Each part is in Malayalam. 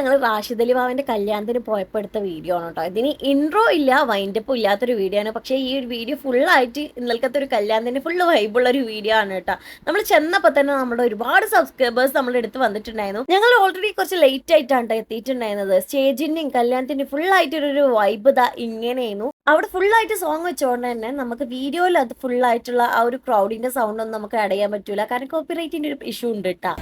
ഞങ്ങൾ റാഷിദ് അലി കല്യാണത്തിന് പോയപ്പോൾ എടുത്ത വീഡിയോ ആണ് കേട്ടോ ഇതിന് ഇൻട്രോ ഇല്ല വൈൻഡപ്പ് ഇല്ലാത്തൊരു വീഡിയോ ആണ്. പക്ഷേ ഈ ഒരു വീഡിയോ ഫുള്ളായിട്ട് ഇന്നലത്തെ ഒരു കല്യാണത്തിന് ഫുള്ള് വൈബുള്ള ഒരു വീഡിയോ ആണ് കേട്ടോ നമ്മൾ ചെന്നപ്പോൾ തന്നെ നമ്മുടെ ഒരുപാട് സബ്സ്ക്രൈബേഴ്സ് നമ്മുടെ അടുത്ത് വന്നിട്ടുണ്ടായിരുന്നു. ഞങ്ങൾ ഓൾറെഡി കുറച്ച് ലേറ്റ് ആയിട്ടാണ് ട്ടോ എത്തിയിട്ടുണ്ടായിരുന്നത്. സ്റ്റേജിന്റെയും കല്യാണത്തിന്റെയും ഫുൾ ആയിട്ടൊരു വൈബ് ഇതാ ഇങ്ങനെയായിരുന്നു. അവിടെ ഫുള്ളായിട്ട് സോങ് വെച്ചുകൊണ്ട് തന്നെ നമുക്ക് വീഡിയോയിൽ അത് ഫുള്ളായിട്ടുള്ള ആ ഒരു ക്രൗഡിന്റെ സൗണ്ട് ഒന്നും നമുക്ക് അടയാൻ പറ്റൂല. കാരണം കോപ്പിറൈറ്റിന്റെ ഒരു ഇഷ്യൂ ഉണ്ട് കേട്ടോ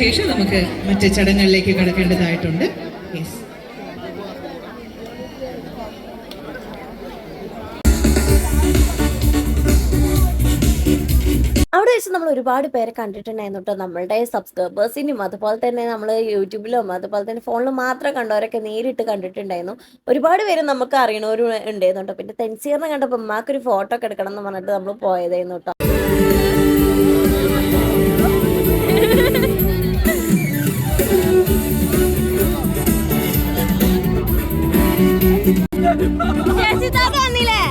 ശേഷം നമുക്ക് മറ്റ് ചടങ്ങുകളിലേക്ക് കടക്കേണ്ടതായിട്ടുണ്ട്. അവിടെ വെച്ച് നമ്മൾ ഒരുപാട് പേരെ കണ്ടിട്ടുണ്ടായിരുന്നു കേട്ടോ. നമ്മളുടെ സബ്സ്ക്രൈബേഴ്സിനും അതുപോലെ തന്നെ നമ്മൾ യൂട്യൂബിലും അതുപോലെ തന്നെ ഫോണിലും മാത്രം കണ്ടവരൊക്കെ നേരിട്ട് കണ്ടിട്ടുണ്ടായിരുന്നു. ഒരുപാട് പേര് നമുക്ക് അറിയണവരും ഉണ്ടായിരുന്നു കേട്ടോ. പിന്നെ തെൻസീറിനെ കണ്ടപ്പോൾ ഉമ്മാക്കൊരു ഫോട്ടോ ഒക്കെ എടുക്കണം എന്ന് പറഞ്ഞിട്ട് നമ്മൾ പോയതായിരുന്നു കേട്ടോ. വന്നില്ലേ?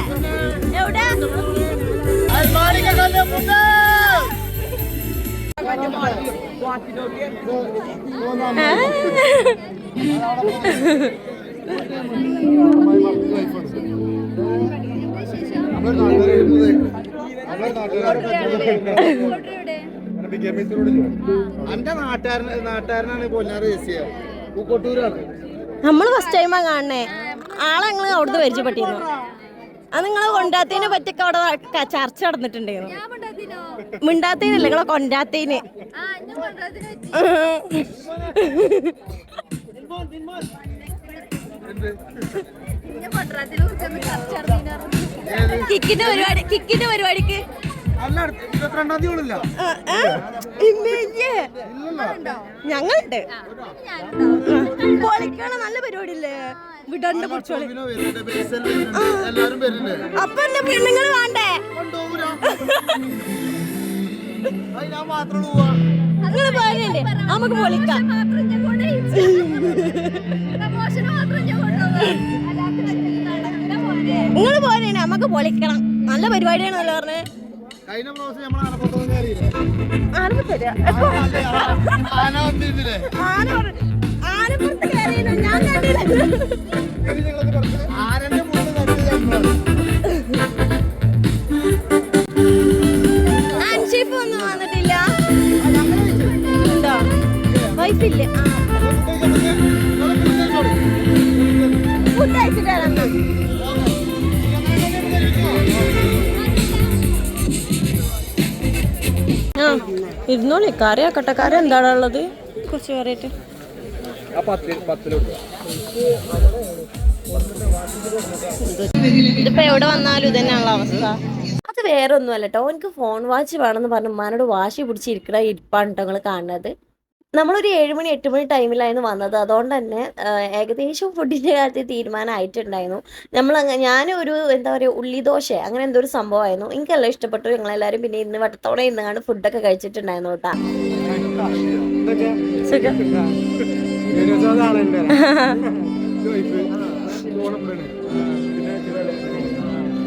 എവിടെ? എന്റെ നാട്ടുകാരൻ നാട്ടുകാരനാണ് പൂക്കോട്ടൂരാണ്. നമ്മൾ ഫസ്റ്റ് ടൈമാ കാണണേ ആളെ ഞങ്ങൾ അവിടുന്ന് പരിചയപ്പെട്ടിരുന്നു? അത് നിങ്ങൾ കൊണ്ടാത്തതിനെ പറ്റിയൊക്കെ അവിടെ ചർച്ച നടന്നിട്ടുണ്ടായിരുന്നു. മിണ്ടാത്തതിനല്ല നിങ്ങളെ കൊണ്ടാത്തതിന് കിക്കിന്റെ പരിപാടി കിക്കിന്റെ പരിപാടിക്ക്. ഞങ്ങളുണ്ട്? പൊളിക്കണ നല്ല പരിപാടി ഇല്ലേ വിടണ്ട് വരുന്നുണ്ട് അപ്പൊ എന്റെ പെണ്ണുങ്ങൾ വേണ്ടേ? നിങ്ങൾ നമുക്ക് പൊളിക്കാം. നിങ്ങൾ പോരേ നമുക്ക് പൊളിക്കണം. നല്ല പരിപാടിയാണല്ലോ പറഞ്ഞത് കഴിഞ്ഞ പ്രാവശ്യം നമ്മൾ ആനപ്പുറത്തൊന്നും കയറിയില്ലേ? ആനപ്പുറത്ത് ആന വന്നിരുന്നില്ലേ ആന പറഞ്ഞ- വൈഫില്ല ഫുഡ് അയച്ചിട്ട് വരാം ആ ഇരുന്നോളി. കറിയാക്കട്ടെ. കറി എന്താണ് ഉള്ളത് പത്ത് പത്തിലോട്ട് ഇതിപ്പോ എവിടെ വന്നാലും ഇതന്നെയാണല്ലോ അവസ്ഥ. അത് വേറെ ഒന്നും അല്ല കേട്ടോ എനിക്ക് ഫോൺ വാച്ച് വേണമെന്ന് പറഞ്ഞു ഉമ്മാനോട് വാശി പിടിച്ചിരിക്കണ ഇരിപ്പാണ് കേട്ടോ നിങ്ങൾ കാണുന്നത്. നമ്മളൊരു ഏഴുമണി എട്ട് മണി ടൈമിലായിരുന്നു വന്നത്. അതുകൊണ്ട് തന്നെ ആ, ഏകദേശം ഫുഡിന്റെ കാര്യത്തിൽ തീരുമാനമായിട്ടുണ്ടായിരുന്നു. നമ്മൾ ഞാൻ ഒരു എന്താ പറയുക ഉള്ളിദോശ അങ്ങനെ എന്തോ ഒരു സംഭവമായിരുന്നു. എനിക്കെല്ലാം ഇഷ്ടപ്പെട്ടു. ഞങ്ങളെല്ലാവരും പിന്നെ ഇന്ന് വട്ടത്തോടെ ഇന്നാണ് ഫുഡൊക്കെ കഴിച്ചിട്ടുണ്ടായിരുന്നു കേട്ടാ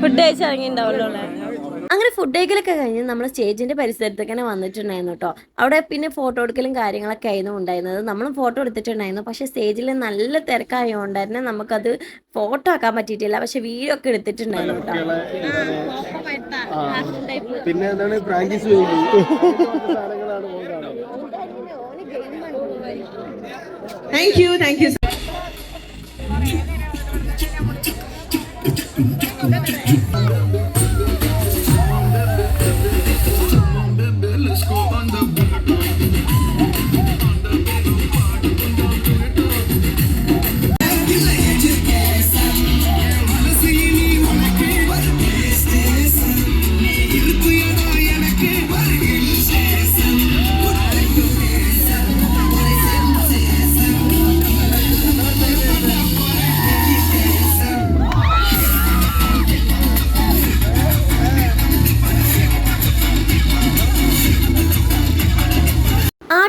ഫുഡ് കഴിച്ചിറങ്ങിണ്ടാവല്ലോ അല്ലേ? അങ്ങനെ ഫുഡ് കഴിക്കലൊക്കെ കഴിഞ്ഞ് നമ്മൾ സ്റ്റേജിന്റെ പരിസരത്തേക്ക് തന്നെ വന്നിട്ടുണ്ടായിരുന്നു കേട്ടോ. അവിടെ പിന്നെ ഫോട്ടോ എടുക്കലും കാര്യങ്ങളൊക്കെ ആയിരുന്നു ഉണ്ടായിരുന്നത്. നമ്മളും ഫോട്ടോ എടുത്തിട്ടുണ്ടായിരുന്നു. പക്ഷെ സ്റ്റേജിൽ നല്ല തിരക്കായതുകൊണ്ട് തന്നെ നമുക്കത് ഫോട്ടോ ആക്കാൻ പറ്റിയിട്ടില്ല. പക്ഷെ വീഡിയോ ഒക്കെ എടുത്തിട്ടുണ്ടായിരുന്നു കേട്ടോ. പിന്നെ Thank you, thank you. Let's go on the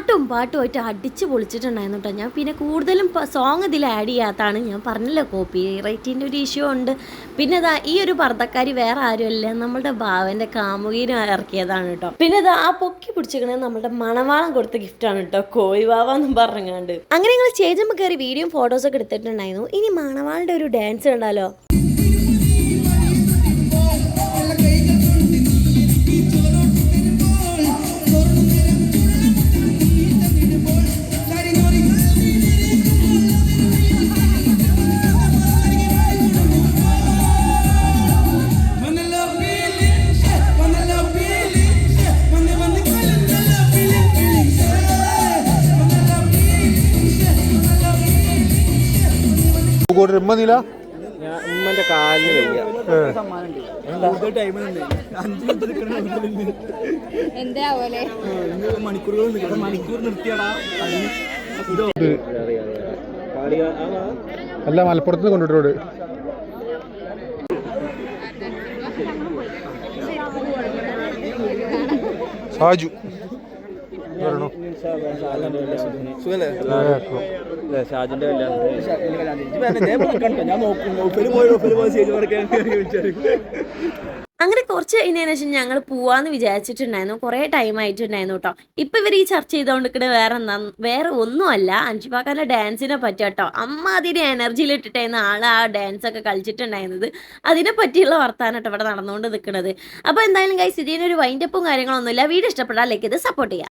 പാട്ടും പാട്ടുമായിട്ട് അടിച്ച് പൊളിച്ചിട്ടുണ്ടായിരുന്നു കേട്ടോ ഞാൻ പിന്നെ കൂടുതലും സോങ് ഇതിൽ ആഡ് ചെയ്യാത്തതാണ്. ഞാൻ പറഞ്ഞില്ലേ കോപ്പി റൈറ്റിന്റെ ഒരു ഇഷ്യൂ ഉണ്ട്. പിന്നെ ഇതാ ഈ ഒരു പർദ്ദക്കാരി വേറെ ആരുമല്ല നമ്മളുടെ ഭാവന്റെ കാമുകീന ഇറക്കിയതാണ് കേട്ടോ പിന്നെ ഇതാ ആ പൊക്കി പിടിച്ചിരിക്കണത് നമ്മുടെ മണവാളം കൊടുത്ത ഗിഫ്റ്റാണ് കേട്ടോ കോഴിവാവെന്നും പറഞ്ഞുകൊണ്ട്. അങ്ങനെ ഞങ്ങൾ സ്റ്റേജിൽ കയറി വീഡിയോയും ഫോട്ടോസൊക്കെ എടുത്തിട്ടുണ്ടായിരുന്നു. ഇനി മണവാളിന്റെ ഒരു ഡാൻസ് കണ്ടാലോ കൂടെ ഉമ്മ നീല ഞാൻ ഉമ്മന്റെ കാലിന് വയ്യ. എന്താ? പോലെ മണിക്കൂർ നിർത്തിയടാ. അല്ല മലപ്പുറത്ത് കൊണ്ടുവിട്ടോട് സാജു. ഷാജിന്റെ കല്യാണം അങ്ങനെ കുറച്ച് കഴിഞ്ഞതിന് ശേഷം ഞങ്ങൾ പോവാന്ന് വിചാരിച്ചിട്ടുണ്ടായിരുന്നു. കുറേ ടൈം ആയിട്ടുണ്ടായിരുന്നു കേട്ടോ ഇപ്പൊ ഇവർ ഈ ചർച്ച ചെയ്തുകൊണ്ടിരിക്കുന്നത് വേറെ വേറെ ഒന്നുമല്ല. അൻഷിപ്പാക്കാന്റെ ഡാൻസിനെ പറ്റി കേട്ടോ അമ്മ അതിന് എനർജിയിൽ ഇട്ടിട്ടായിരുന്നു ആൾ ആ ഡാൻസ് ഒക്കെ കളിച്ചിട്ടുണ്ടായിരുന്നത്. അതിനെ പറ്റിയുള്ള വർത്താനം കേട്ടോ ഇവിടെ നടന്നുകൊണ്ട് നിൽക്കുന്നത് അപ്പോൾ എന്തായാലും ഗൈസ് ഇതിനൊരു വൈൻഡപ്പും കാര്യങ്ങളൊന്നുമില്ല. വീഡിയോ ഇഷ്ടപ്പെട്ടാൽ ലൈക്ക് ഇത് സപ്പോർട്ട് ചെയ്യുക